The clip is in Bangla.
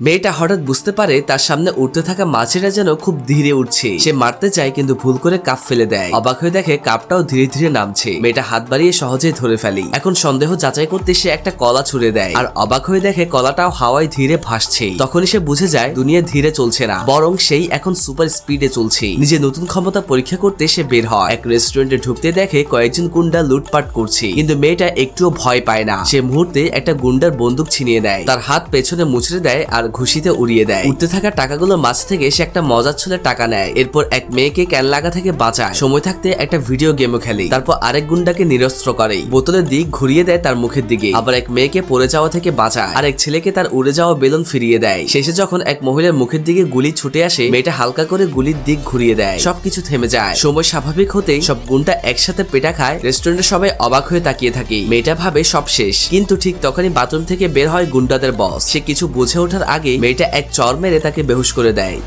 মেয়েটা হঠাৎ বুঝতে পারে তার সামনে উঠতে থাকা মাছেরা যেন খুব ধীরে উঠছে। সে মারতে চায়, কিন্তু ভুল করে কাপ ফেলে দেয়। অবাক হয়ে দেখে কাপটাও ধীরে ধীরে নামছে। মেয়েটা হাত বাড়িয়ে সহজেই ধরে ফেলি। এখন সন্দেহ যাচাই করতে সে একটা কলা ছুড়ে দেয়। আর অবাক হয়ে দেখে কলাটাও হাওয়ায় ধীরে ভাসছে। তখনই সে বুঝে যায়, দুনিয়া ধীরে চলছে না। বরং সেই এখন সুপার স্পিডে চলছে। নিজে নতুন ক্ষমতা পরীক্ষা করতে সে বের হয়। এক রেস্টুরেন্টে ঢুকতে দেখে কয়েকজন গুন্ডা লুটপাট করছে। কিন্তু মেয়েটা একটুও ভয় পায় না। সে মুহূর্তে একটা গুন্ডার বন্দুক ছিনিয়ে দেয় তার হাত পেছনে মুচড়ে দেয় আর ঘুষিতে উড়িয়ে দেয়। উঠতে থাকা টাকাগুলো মাছ থেকে সে একটা মজার ছলে টাকা নেয়। এরপর এক মেয়েকে ক্যান লাগা থেকে বাঁচায়। সময় থাকতে একটা ভিডিও গেমও খেলে। তারপর আরেক গুন্ডাকে নিরস্ত্র করে। বোতলের দিক ঘুরিয়ে দেয় তার মুখের দিকে। আবার এক মেয়েকে পড়ে যাওয়া থেকে বাঁচায়। আর এক ছেলেকে তার উড়ে যাওয়া বেলুন ফিরিয়ে দেয়। শেষে যখন এক মহিলার মুখের দিকে গুলি ছুটে আসে, মেয়েটা হালকা করে গুলির দিক ঘুরিয়ে দেয়। সবকিছু থেমে যায়। সময় স্বাভাবিক হতেই সব গুন্ডা একসাথে পেটা খায়। রেস্টুরেন্টে সবাই অবাক হয়ে তাকিয়ে থাকে। মেয়েটা ভাবে সব শেষ। কিন্তু ঠিক তখনই বাথরুম থেকে বের হয় গুন্ডাদের বস। সে কিছু বুঝে ওঠার আগে মেয়েটা এক চর মেরে তাকে বেহুশ করে দেয়।